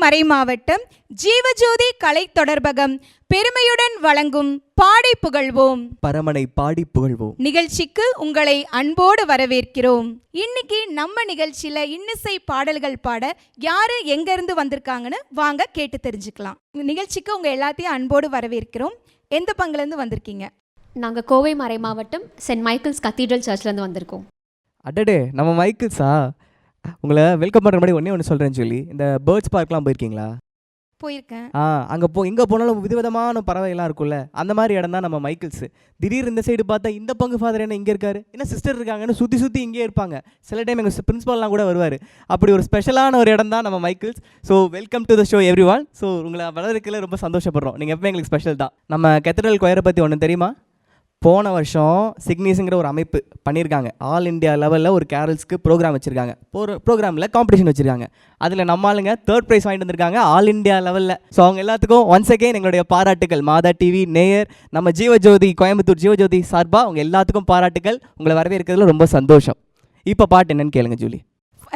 மறைமாவட்டம் ஜீவஜோதி கலை தொடர்பகம் பெருமையுடன் வழங்கும் பாடி புகழ்வோம். பரமனை பாடி புகழ்வோம். நிகழ்ச்சிக்கு உங்களை அன்போடு வரவேற்கிறோம். இன்னைக்கு நம்ம நிகழ்ச்சியில இன்னிசை பாடல்கள் பாட யாரு எங்க இருந்து வந்திருக்காங்கன்னு வாங்க கேட்டு தெரிஞ்சுக்கலாம். நிகழ்ச்சிக்கு உங்க எல்லாத்தையும் அன்போடு வரவேற்கிறோம். எந்த பங்குல இருந்து வந்திருக்கீங்க? நாங்கள் கோவை மறை மாவட்டம் சென்ட் மைக்கேல்ஸ் கத்தீட்ரல் சர்ச்லேருந்து வந்திருக்கோம். அடடே நம்ம மைக்கிள்ஸா? உங்களை வெல்கம் பண்ணுற மாதிரி ஒன்றே ஒன்று சொல்கிறேன்னு சொல்லி இந்த பேர்ட்ஸ் பார்க்லாம் போயிருக்கீங்களா? போயிருக்கேன். ஆ அங்கே போ எங்கே போனாலும் விதவிதமான பறவைகள்லாம் இருக்கும்ல அந்த மாதிரி இடம் தான் நம்ம மைக்கிள்ஸ் திடீர் இந்த சைடு பார்த்தா இந்த பங்கு ஃபாதர் என்ன இங்கே இருக்காரு? என்ன சிஸ்டர் இருக்காங்கன்னு சுற்றி சுற்றி இங்கே இருப்பாங்க. சில டைம் எங்கள் பிரின்ஸ்பால்லாம் கூட வருவார். அப்படி ஒரு ஸ்பெஷலான ஒரு இடம் தான் நம்ம Michael's so welcome to the show everyone so உங்களை வளர்க்கல ரொம்ப சந்தோஷப்படுறோம். நீங்கள் எப்போ எங்களுக்கு ஸ்பெஷல் தான். நம்ம கெத்தட்ரல் கொயரை பற்றி ஒன்று தெரியுமா? போன வருஷம் சிக்னிஸுங்கிற ஒரு அமைப்பு பண்ணியிருக்காங்க. ஆல் இந்தியா லெவலில் ஒரு கேரல்ஸ்க்கு ப்ரோக்ராம் வச்சுருக்காங்க. ஒரு ப்ரோக்ராமில் காம்படிஷன் வச்சுருக்காங்க. அதில் நம்ம ஆளுங்க தேர்ட் ப்ரைஸ் வாங்கிட்டு வந்திருக்காங்க. ஆல் இந்தியா லெவலில். ஸோ அவங்க எல்லாத்துக்கும் ஒன்ஸ் அகெயின் எங்களுடைய பாராட்டுகள் மாதா டிவி நேயர் நம்ம ஜீவஜோதி கோயம்புத்தூர் ஜீவஜோதி சார்பாக அவங்க எல்லாத்துக்கும் பாராட்டுகள் உங்களை வரவேற்கிறதுல ரொம்ப சந்தோஷம். இப்போ பாட்டு என்னன்னு கேளுங்க ஜூலி.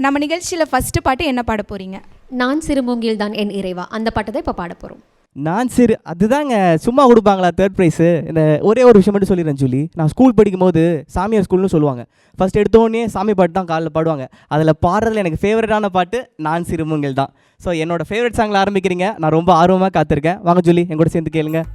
நம்ம நிகழ்ச்சியில ஃபர்ஸ்ட் பாட்டு என்ன பாட போறீங்க? நான் சிறுமூங்கில் தான் என் இறைவா. அந்த பாட்டை தான் இப்போ பாட போகிறோம் நான் சரி அதுதாங்க. சும்மா கொடுப்பாங்களா தேர்ட் ப்ரைஸு இந்த ஒரே ஒரு விஷயம் மட்டும் சொல்லிடுறேன் சொல்லி. நான் ஸ்கூல் படிக்கும்போது சாமியார் ஸ்கூல்னு சொல்லுவாங்க. ஃபர்ஸ்ட் எடுத்தோடனே சாமி பாட்டு தான் காலைல பாடுவாங்க. அதில் பாடுறதுல எனக்கு ஃபேவரட்டான பாட்டு நான் சிறுமுங்கள் தான். ஸோ என்னோட ஃபேவரட் சாங்கில் ஆரம்பிக்கிறீங்க. நான் ரொம்ப ஆர்வமாக காத்திருக்கேன். வாங்க சொல்லி என் கூட சேர்ந்து கேளுங்கள்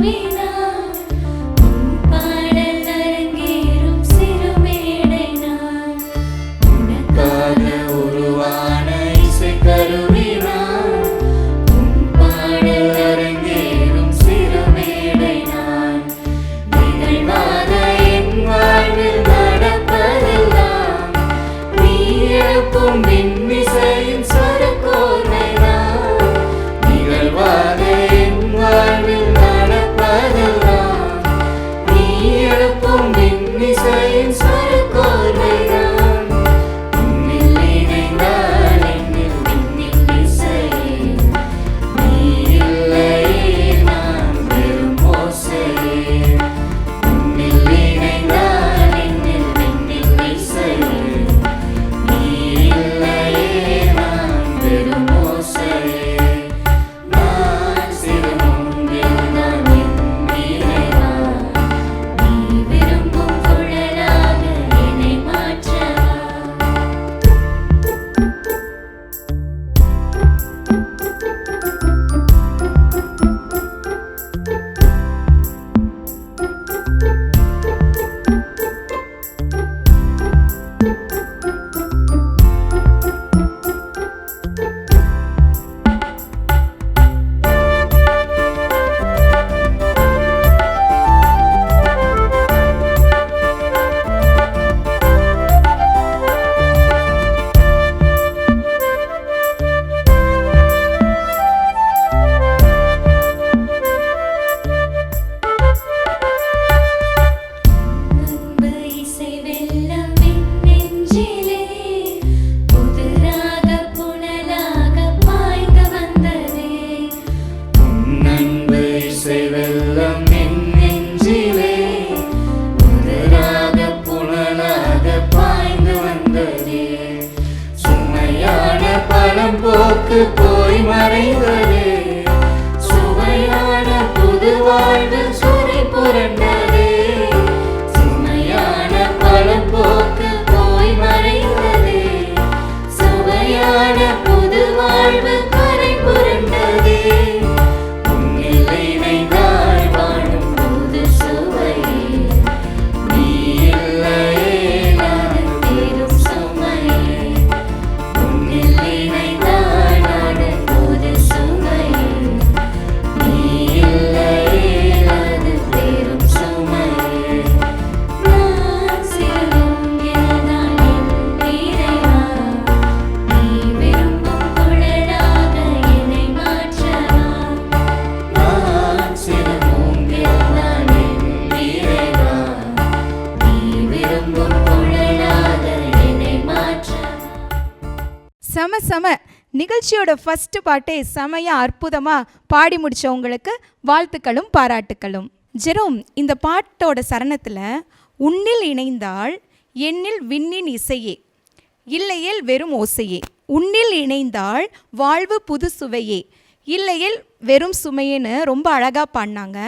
me. நிகழ்ச்சியோட ஃபஸ்ட்டு பாட்டே செமையா அற்புதமாக பாடி முடிச்சவங்களுக்கு வாழ்த்துக்களும் பாராட்டுக்களும். ஜெரோம் இந்த பாட்டோட சரணத்தில் உன்னில் இணைந்தால் என்னில் விண்ணின் இசையே இல்லையேல் வெறும் ஓசையே. உன்னில் இணைந்தால் வாழ்வு புது சுவையே இல்லையேல் வெறும் சுமையேன்னு ரொம்ப அழகாக பாடினாங்க.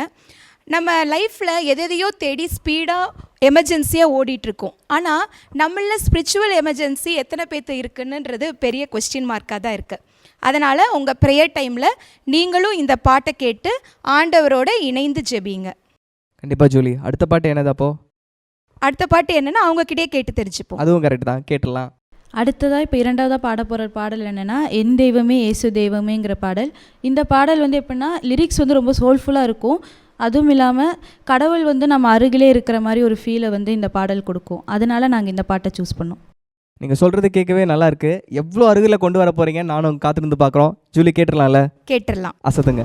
நம்ம லைஃப்பில் எதையோ தேடி ஸ்பீடாக எமர்ஜென்சியாக ஓடிட்டுருக்கோம். ஆனால் நம்மள ஸ்பிரிச்சுவல் எமர்ஜென்சி எத்தனை பேர்த்து இருக்குன்னுன்றது பெரிய கொஸ்டின் மார்க்காக தான் இருக்குது அதனால் உங்கள் ப்ரேயர் டைமில் நீங்களும் இந்த பாட்டை கேட்டு ஆண்டவரோட இணைந்து ஜெபிங்க. கண்டிப்பாக ஜூலி. அடுத்த பாட்டு என்னது அப்போ? அடுத்த பாட்டு என்னன்னா அவங்கக்கிட்டே கேட்டு தெரிஞ்சுப்போம். அதுவும் கரெக்ட் தான். கேட்டுடலாம். அடுத்ததாக இப்போ இரண்டாவதாக பாட போகிற பாடல் என்னென்னா என் தெய்வமே இயேசு தெய்வமேங்கிற பாடல். இந்த பாடல் வந்து எப்படின்னா லிரிக்ஸ் வந்து ரொம்ப சோல்ஃபுல்லாக இருக்கும். அதுவும் இல்லாமல் கடவுள் வந்து நம்ம அருகிலே இருக்கிற மாதிரி ஒரு ஃபீலை வந்து இந்த பாடல் கொடுக்கும். அதனால நாங்கள் இந்த பாட்டை சூஸ் பண்ணோம். நீங்கள் சொல்கிறது கேட்கவே நல்லா இருக்கு. எவ்வளோ அருகில் கொண்டு வர போகிறீங்க நானும் காத்திருந்து பார்க்குறோம். ஜூலி கேட்டுடலாம்ல? கேட்டுடலாம். அசத்துங்க.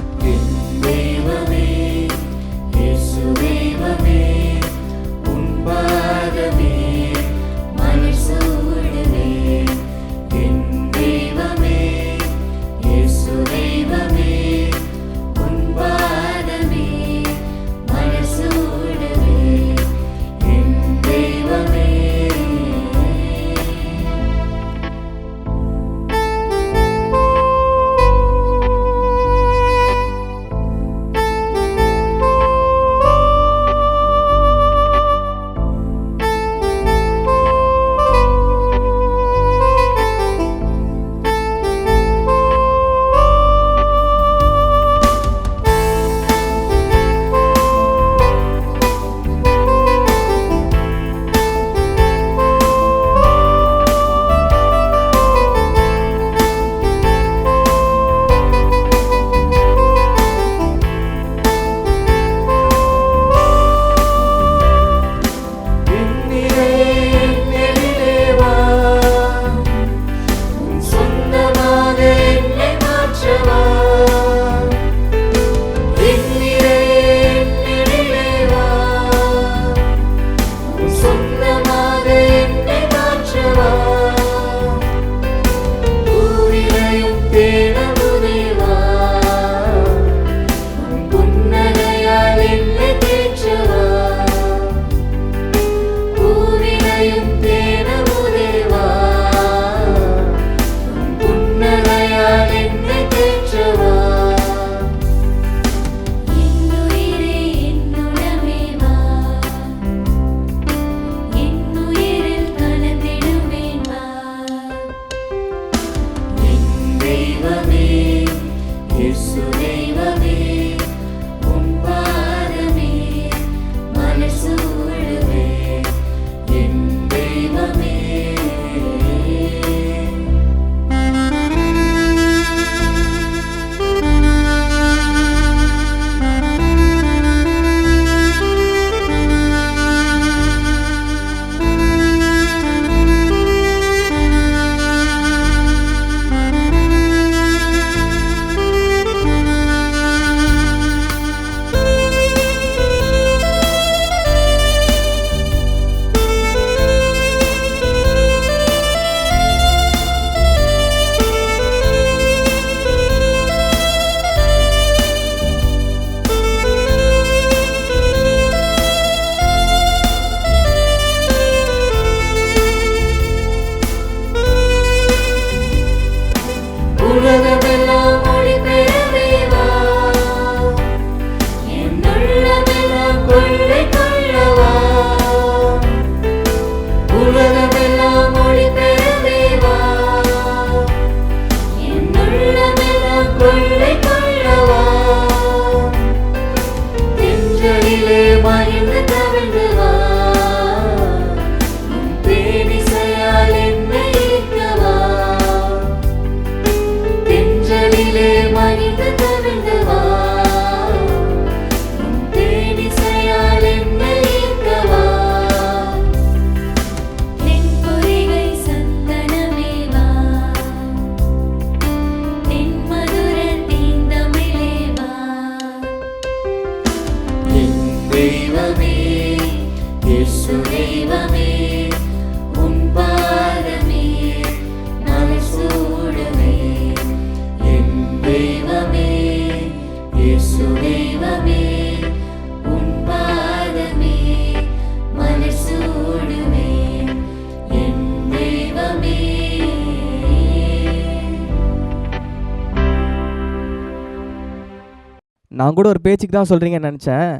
நான் கூட ஒரு பேச்சுக்கு தான் சொல்கிறீங்கன்னு நினச்சேன்.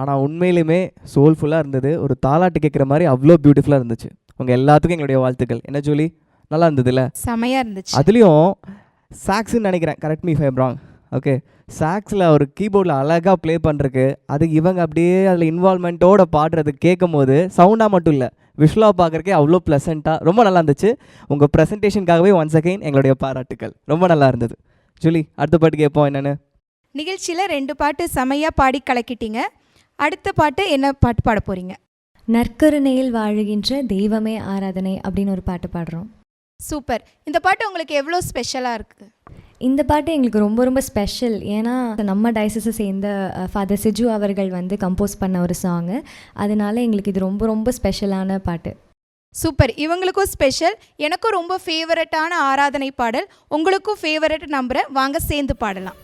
ஆனால் உண்மையிலுமே சோல்ஃபுல்லாக இருந்தது. ஒரு தாலாட்டு கேட்குற மாதிரி அவ்வளோ பியூட்டிஃபுல்லாக இருந்துச்சு. உங்கள் எல்லாத்துக்கும் எங்களுடைய வாழ்த்துக்கள். என்ன ஜூலி? நல்லா இருந்ததுல்ல செமையா இருந்துச்சு. அதுலேயும் சாக்ஸ்ன்னு நினைக்கிறேன். Correct me if I'm wrong okay சாக்ஸில் ஒரு கீபோர்டில் அழகாக ப்ளே பண்ணுறக்கு அது இவங்க அப்படியே அதில் இன்வால்மெண்ட்டோட பாடுறது கேட்கும் போது சவுண்டாக மட்டும் இல்லை விஷுவலாக பார்க்குறக்கே அவ்வளோ ப்ளசண்ட்டாக ரொம்ப நல்லா இருந்துச்சு. உங்கள் ப்ரெசன்டேஷனுக்காகவே ஒன்ஸ் அகைன் எங்களுடைய பாராட்டுக்கள். ரொம்ப நல்லா இருந்தது. ஜூலி அடுத்த பாட்டு கேட்போம் என்னென்னு? நிகழ்ச்சியில ரெண்டு பாட்டு செமையா பாடி கலக்கிட்டீங்க. அடுத்த பாட்டு என்ன பாட்டு பாட போறீங்க? நற்கருணையில் வாழுகின்ற தெய்வமே ஆராதனை அப்படின்னு ஒரு பாட்டு பாடுறோம். சூப்பர். இந்த பாட்டு உங்களுக்கு எவ்வளோ ஸ்பெஷலாக இருக்குது இந்த பாட்டு எங்களுக்கு ரொம்ப ரொம்ப ஸ்பெஷல். ஏன்னா நம்ம டயசஸை சேர்ந்த ஃபாதர் சிஜு அவர்கள் வந்து கம்போஸ் பண்ண ஒரு சாங்கு. அதனால எங்களுக்கு இது ரொம்ப ரொம்ப ஸ்பெஷலான பாட்டு. சூப்பர் இவங்களுக்கும் ஸ்பெஷல் எனக்கும் ரொம்ப ஃபேவரட்டான ஆராதனை பாடல். உங்களுக்கும் ஃபேவரட் நம்புறேன் வாங்க சேர்ந்து பாடலாம்.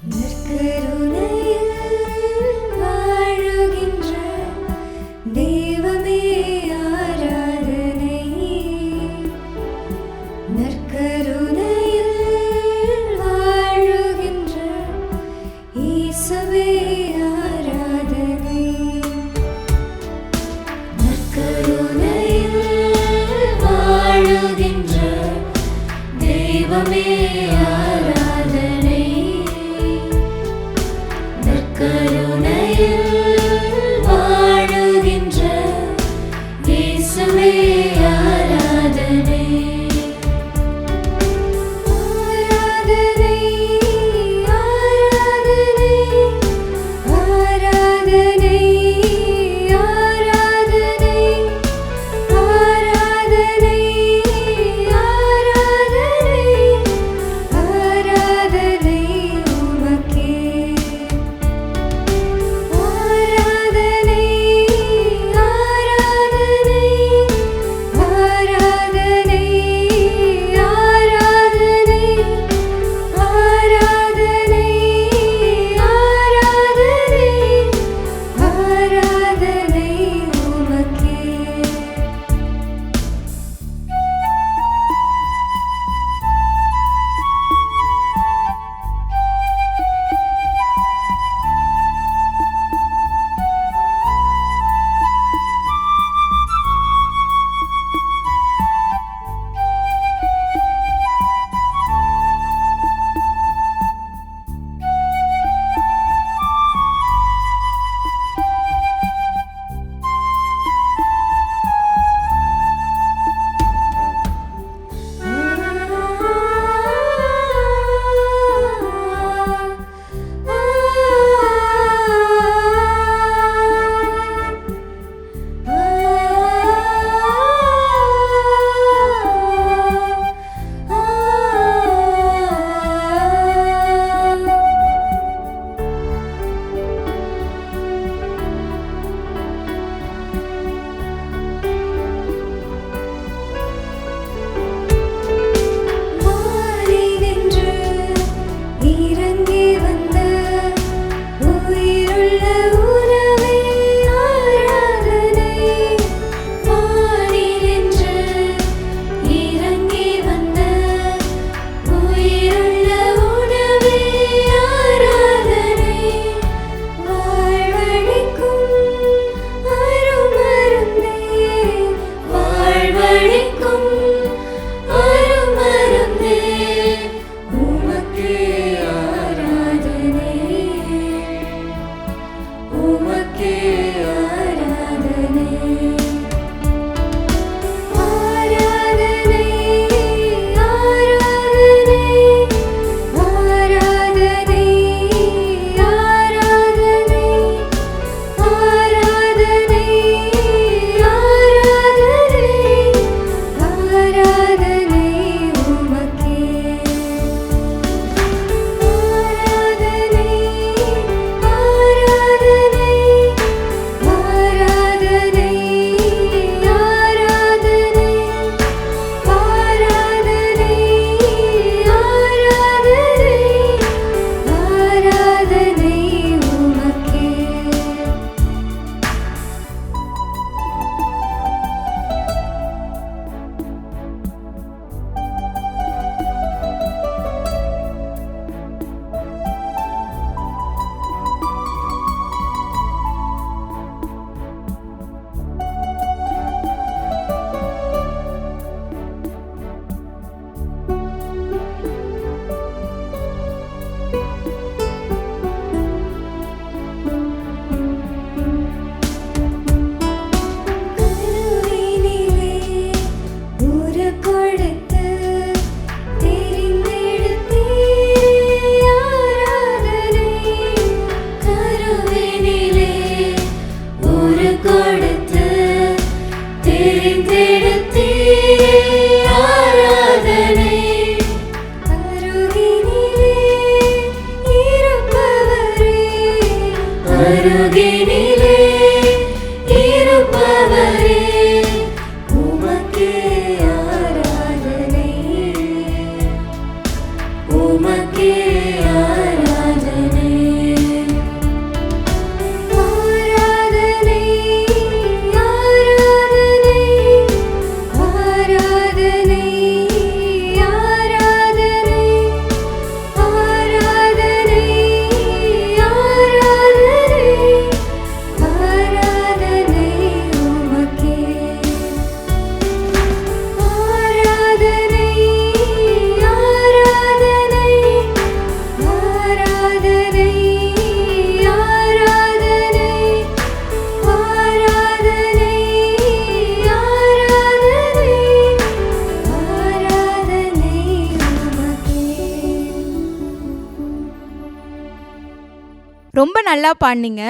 ரொம்ப நல்லா பாடினீங்க.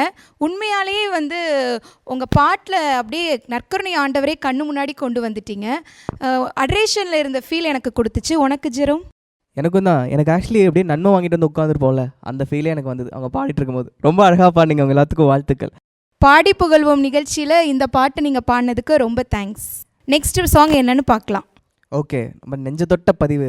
உண்மையாலேயே வந்து உங்கள் பாட்டில் அப்படியே நற்கருணை ஆண்டவரே கண்ணு முன்னாடி கொண்டு வந்துட்டீங்க. அட்ரேஷனில் இருந்த ஃபீல் எனக்கு கொடுத்துச்சு. உனக்கு ஜெரும்? எனக்கும் தான். எனக்கு ஆக்சுவலி அப்படியே நன்மை வாங்கிட்டு வந்து உட்காந்துருப்போம்ல அந்த ஃபீலே எனக்கு வந்தது. அவங்க பாடிட்டு இருக்கும்போது. ரொம்ப அழகாக பாடினீங்க அவங்க எல்லாத்துக்கும் வாழ்த்துக்கள். பாடி புகழ்வோம் நிகழ்ச்சியில் இந்த பாட்டு நீங்கள் பாடினதுக்கு ரொம்ப தேங்க்ஸ் நெக்ஸ்ட் சாங் என்னன்னு பார்க்கலாம். ஓகே நம்ம நெஞ்ச தொட்ட பதிவு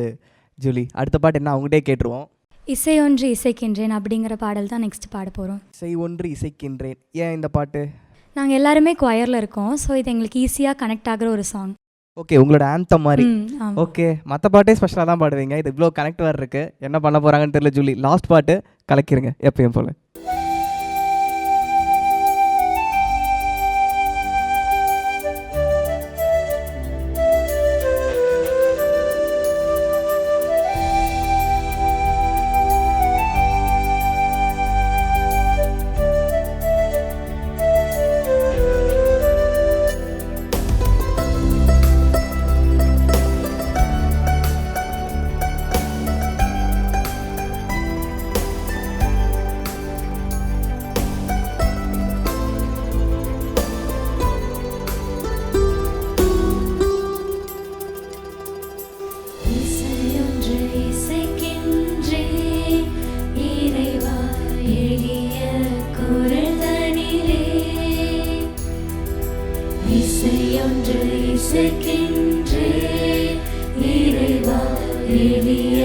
ஜூலி. அடுத்த பாட்டு என்ன? அவங்ககிட்டே கேட்டுருவோம். இசை ஒன்று இசைக்கின்றேன் அப்படிங்கிற பாடல் தான் நெக்ஸ்ட் பாட போகிறோம் இசை ஒன்று இசைக்கின்றேன். ஏன் இந்த பாட்டு? நாங்கள் எல்லாருமே கொயரில் இருக்கோம். ஸோ இது எங்களுக்கு ஈஸியாக கனெக்ட் ஆகிற ஒரு சாங் ஓகே உங்களோட ஆந்தம் மாதிரி. ஓகே மற்ற பாட்டே ஸ்பெஷலாக தான் பாடுவீங்க. இது இவ்வளோ கனெக்ட் வேறு இருக்கு. என்ன பண்ண போகிறாங்கன்னு தெரியல ஜூலி. லாஸ்ட் பாட்டு கலக்கிருங்க எப்பயும் போல. വലിയ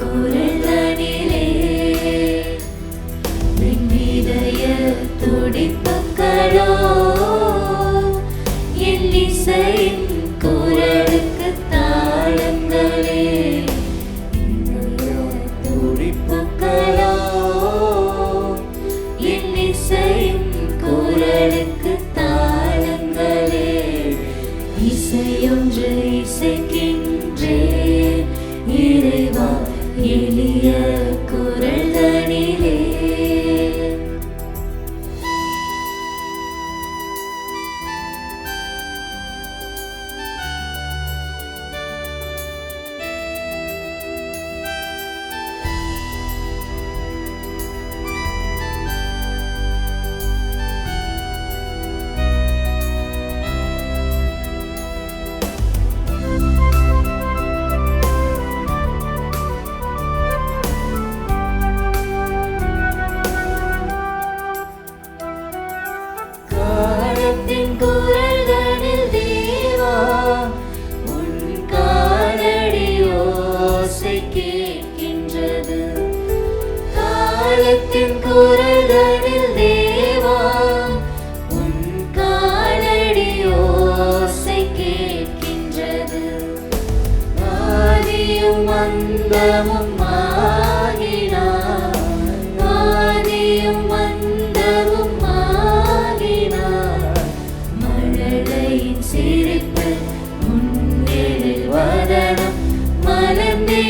കുര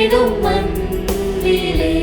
தேடும் மண்ணிலே.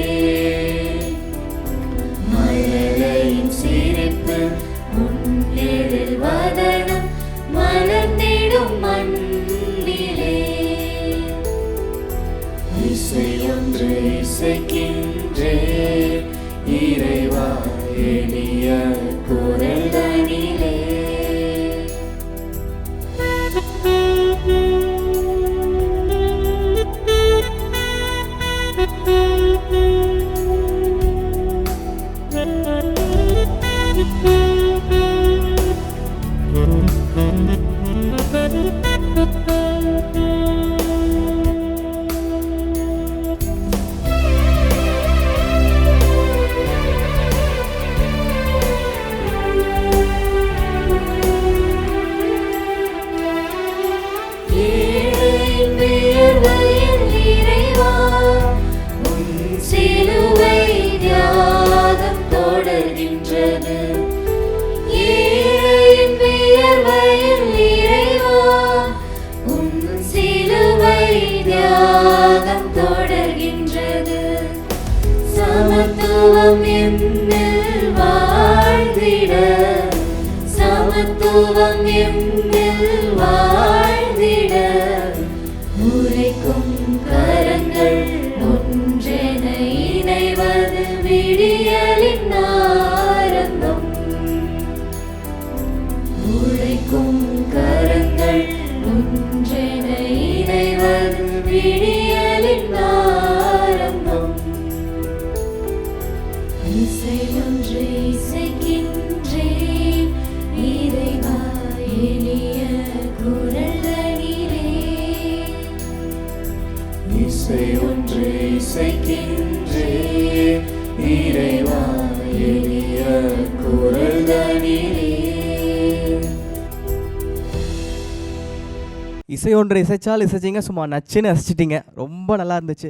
ஒன்றை இசைச்சால் இசைச்சிங்க சும்மா நச்சுன்னு ரசிச்சிட்டிங்க. ரொம்ப நல்லா இருந்துச்சு.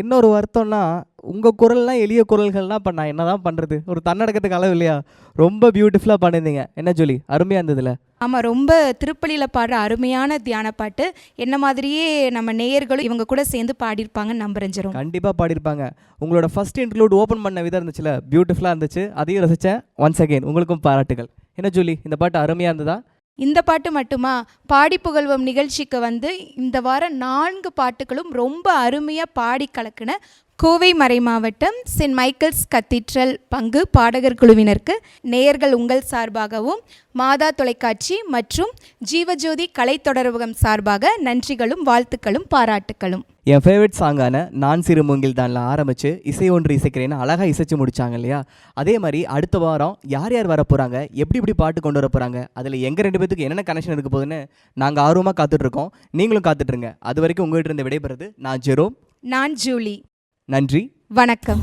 இன்னொரு வருத்தம்னா உங்கள் குரல்லாம் எளிய குரல்கள்லாம் இப்போ நான் என்ன தான் பண்ணுறது ஒரு தன்னடக்கத்துக்கு அளவு இல்லையா? ரொம்ப பியூட்டிஃபுல்லாக பண்ணியிருந்தீங்க. என்ன ஜொலி? அருமையாக இருந்ததுல ஆமாம் ரொம்ப திருப்பலியில் பாடுற அருமையான தியான பாட்டு என்ன மாதிரியே நம்ம நேயர்களும் இவங்க கூட சேர்ந்து பாடியிருப்பாங்கன்னு நம்புறேன் ஜெரோம். கண்டிப்பாக பாடியிருப்பாங்க. உங்களோட ஃபர்ஸ்ட் இன்க்ளூட் ஓப்பன் பண்ண விதம் இருந்துச்சுல? பியூட்டிஃபுல்லாக இருந்துச்சு. அதையும் ரசித்தேன் ஒன்ஸ் அகைன் உங்களுக்கும் பாராட்டுகள். என்ன ஜூலி? இந்த பாட்டு அருமையாக இருந்ததா? இந்த பாட்டு மட்டுமா? பாடி புகழ்வம் நிகழ்ச்சிக்கு வந்து இந்த வாரம் நான்கு பாட்டுகளும் ரொம்ப அருமையாக பாடி கலக்கின கோவை மறை மாவட்டம் சென்ட் மைக்கேல்ஸ் கத்தீட்ரல் பங்கு பாடகர் குழுவினருக்கு நேயர்கள் உங்கள் சார்பாகவும் மாதா தொலைக்காட்சி மற்றும் ஜீவஜோதி கலை தொடர்பகம் சார்பாக நன்றிகளும் வாழ்த்துக்களும் பாராட்டுக்களும். என் ஃபேவரட் சாங்கான நான் சிறு மூங்கில் தானில் ஆரம்பித்து இசை ஒன்று இசைக்கிறேன்னு அழகாக இசைச்சு முடிச்சாங்க இல்லையா? அதே மாதிரி அடுத்த வாரம் யார் யார் வர போகிறாங்க எப்படி எப்படி பாட்டு கொண்டு வர போகிறாங்க அதில் எங்கள் ரெண்டு பேத்துக்கு என்னென்ன கனெக்ஷன் இருக்க போகுதுன்னு நாங்கள் ஆர்வமாக காத்துட்ருக்கோம் நீங்களும் காத்துட்ருங்க அது வரைக்கும் உங்கள்கிட்ட இருந்து விடைபெறுது நான் ஜெரோம். நான் ஜூலி. நன்றி. வணக்கம்.